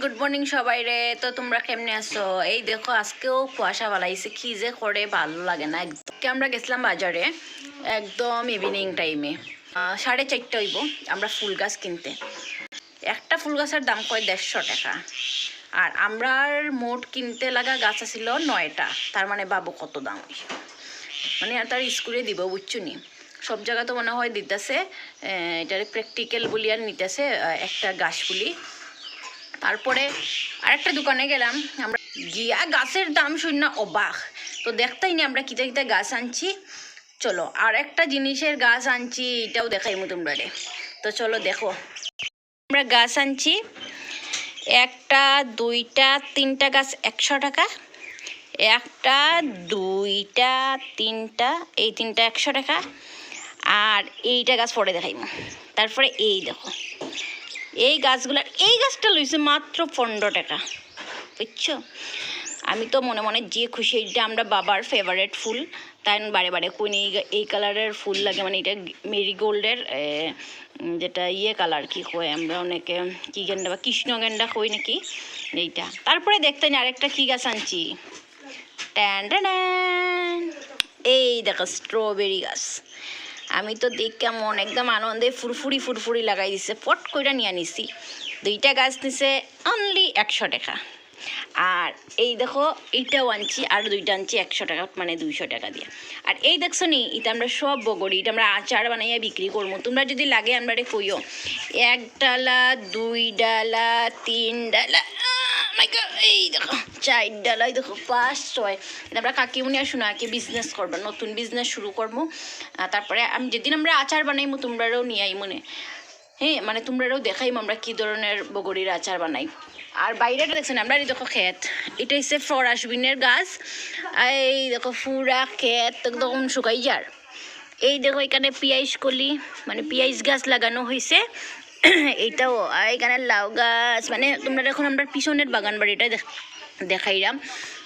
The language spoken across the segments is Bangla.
গুড মর্নিং সবাই রে। তো তোমরা কেমনে আছো? এই দেখো, আজকেও কুয়াশা বালাইছে, কি যে করে ভালো লাগে না। একদম আমরা গেছিলাম বাজারে, একদম ইভিনিং টাইমে সাড়ে চারটে হইব, আমরা ফুল গাছ কিনতে। একটা ফুল গাছের দাম কয় দেড়শো টাকা। আর আমরার মোট কিনতে লাগা গাছ ছিল নয়টা, তার মানে বাবু কত দাম মানে আর তার স্কুলে দিব, বুঝছ নি? সব জায়গা তো মনে হয় দিতেছে এটার প্র্যাকটিক্যাল বলি আর নিতেছে একটা গাছ বলি। তারপরে আরেকটা দোকানে গেলাম, আমরা গিয়া গাছের দাম শূন্য অবাক। তো দেখতেই নি আমরা কিতা কিতা গাছ আনছি। চলো আর একটা জিনিসের গাছ আনছি, এটাও দেখাইমু তোমরা তো চলো দেখো। আমরা গাছ আনছি, একটা, দুইটা, তিনটা গাছ একশো টাকা। একটা, দুইটা, তিনটা, এই তিনটা একশো টাকা। আর এইটা গাছ পরে দেখাইমু। তারপরে এই দেখো। এই গাছগুলার এই গাছটা লইছে মাত্র পনেরো টাকা, বুঝছ? আমি তো মনে মনে যে খুশি, এইটা আমরা বাবার ফেভারেট ফুল, তাই বারে বারে কোন এই এই কালারের ফুল লাগে মানে এটা মেরিগোল্ডের যেটা ইয়ে কালার কি কয় আমরা অনেকে, কি গেন্ডা বা কৃষ্ণ গেন্ডা কই নাকি, এইটা। তারপরে দেখতে নি আরেকটা কী গাছ আনছি। ট্যান। এই দেখো স্ট্রবেরি গাছ। আমি তো দেখ কেমন একদম আনন্দে ফুরফুরি ফুরফুরি লাগাই দিছে। পট কইরা নিয়ে নিছি। দুইটা গাছ নিছে অনলি একশো টাকা। আর এই দেখো, এইটাও আনছি আর দুইটা আনছি একশো টাকা মানে দুইশো টাকা দিয়ে। আর এই দেখছ নি, এটা আমরা সব বগরি, এটা আমরা আচার বানাইয়া বিক্রি করব তোমরা যদি লাগে আমরা কইও, এক ডালা, দুই ডালা, তিন ডালা my এই দেখো, চার ডালাই দেখো, পাঁচ, ছয়। এটা আমরা কাকিমুনি আর সোনাকে বিজনেস করব, নতুন বিজনেস শুরু করব। তারপরে আমি যেদিন আমরা আচার বানাইমু তোমরাও নিয়ে আই মনে হ্যাঁ মানে তোমরাও দেখাইম আমরা কি ধরনের বগরির আচার বানাই। আর বাইরেটা দেখছেন আমরা এই দেখো ক্ষেত। এটা হচ্ছে ফরাসবিনের গাছ। এই দেখো পুরা ক্ষেত একদম শুকাই যার। এই দেখো এখানে পিয়াইজ কলি মানে পিয়াইজ গাছ লাগানো হয়েছে এইটাও এখানে লাউ গাছ মানে তোমরা দেখুন আমরা পিছনের বাগান বাড়িটা দেখ- দেখাইলাম।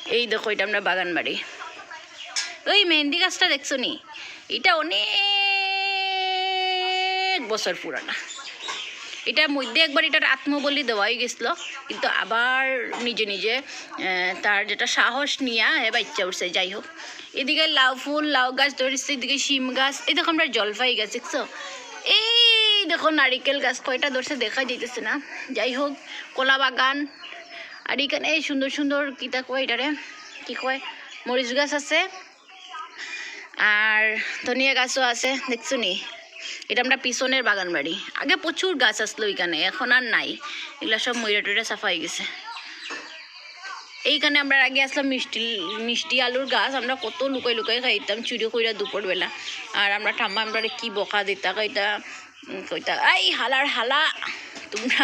এই দেখো, এটা আমরা বাগান বাড়ি ওই মেহেন্দি গাছটা দেখছ নি? এটা অনেক বছর পুরানা। এটার মধ্যে একবার এটার আত্মবলি দেওয়াই গেছিল, কিন্তু আবার নিজে নিজে তার যেটা সাহস নিয়ে এ বাচ্চা উঠছে, যাই হোক। এদিকে লাউ ফুল, লাউ গাছ ধরেছে, এদিকে শিম গাছ। এই দেখো, আমরা জলফাই গাছ দেখছ? এই দেখো নারিকেল গাছ কয়টা ধরছে দেখা যাইতেছে না। যাই হোক কলা বাগান। আর এখানে এই সুন্দর সুন্দর কিতা কয় এটারে? কি কয়? মরিচ গাছ আছে। আর ধনিয়া গাছও আছে দেখছ নি? এটা আমরা পিছনের বাগান বাড়ি। আগে প্রচুর গাছ আসলো এখানে এখন আর নাই। এগুলো সব ময়রা টয়রা সাফা হয়ে গেছে। এইখানে আমরা আগে আসলাম মিষ্টি মিষ্টি আলুর গাছ। আমরা কত লুকাই লুকাই খাইতাম চুরি কইরা দুপুরবেলা। আর আমরা ঠাম্মা আমরা কি বকা দিতা উম, কইতা, আই হালার হালা, তোমরা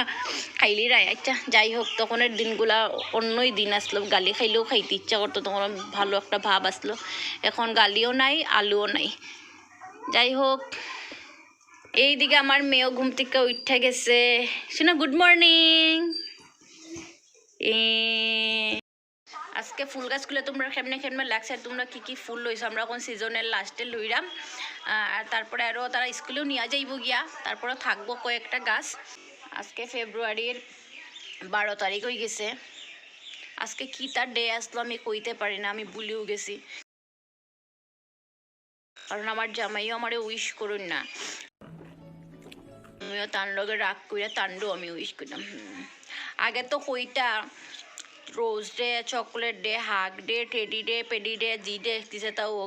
খাইলি রায় আচ্ছা যাই হোক তখনের দিনগুলা অন্যই দিন আসলো, গালি খাইলেও খাইতে ইচ্ছা করতো তখন ভালো একটা ভাব আসলো, এখন গালিও নাই, আলুও নাই যাই হোক এইদিকে আমার মেয়েও ঘুম থেকে উঠে গেছে, শোনো গুড মর্নিং আজকে ফুল গাছগুলো তোমরা কেমনে কেমনে লাগছে আর তোমরা কি কি ফুল লইছো আমরা এখন সিজনের লাস্টে লইরাম আর তারপরে আরও তারা স্কুলেও নিয়ে যাইব গিয়া। তারপরে থাকব কয়েকটা গাছ। আজকে ফেব্রুয়ারির বারো তারিখ হয়ে গেছে। আজকে কি তার ডে আসলো আমি কইতে পারি না, আমি ভুলেও গেছি। কারণ আমার জামাইও আমারে উইশ করুন না। আমিও তার লগে রাগ কইরা তান্ডু আমি উইশ করলাম আগে তো কইটা rose day chocolate day hug day teddy day paddy day জি ডে দিছে তাও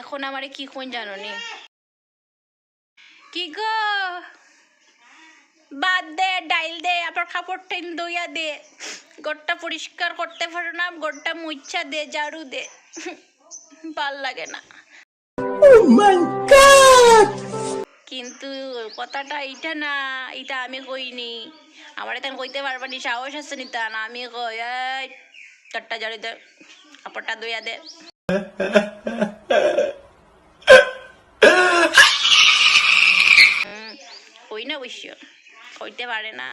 এখন আমারে কি কোন জানো নি কি গো? বাদ দে ডাইল দে আবার কাপড় টেন দইয়া দে। গোটটা পরিষ্কার করতে পারো না গোটটা মুচ্ছা দে ঝাড়ু দে। ভালো লাগে না। কিন্তু কথাটা এইটা না এটা আমি কইনি। আমার এখানে কইতে পারবা নি, সাহস আছে নি তা না, আমি কই তোরটা জড়ি দে, কাপড়টা ধুইয়া দে। কই না অবশ্য কইতে পারে না,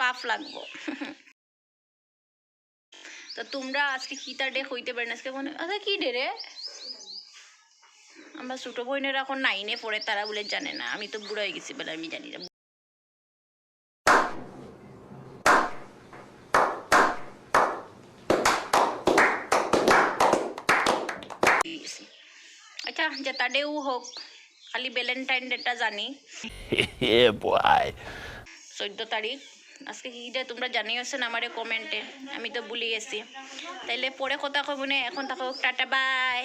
পাপ লাগবো। তো তোমরা আজকে কি তার ডে কইতে পারে আজকে মনে আচ্ছা কি ডে রে? আমরা ছোটো বোনেরা এখন নাইনে পড়ে, তারা বলে জানে না, আমি তো বুড়ো হয়ে গেছি বলে আমি জানি না যেটা ডেও হোক খালি ভ্যালেন্টাইন ডেটা জানি. চোদ্দ তারিখ। আজকে কি ডে তোমরা জানিয়েছেন আমার কমেন্টে আমি তো ভুলে গেছি। তাইলে পরে কথা কব না এখন থাকো টাটা বাই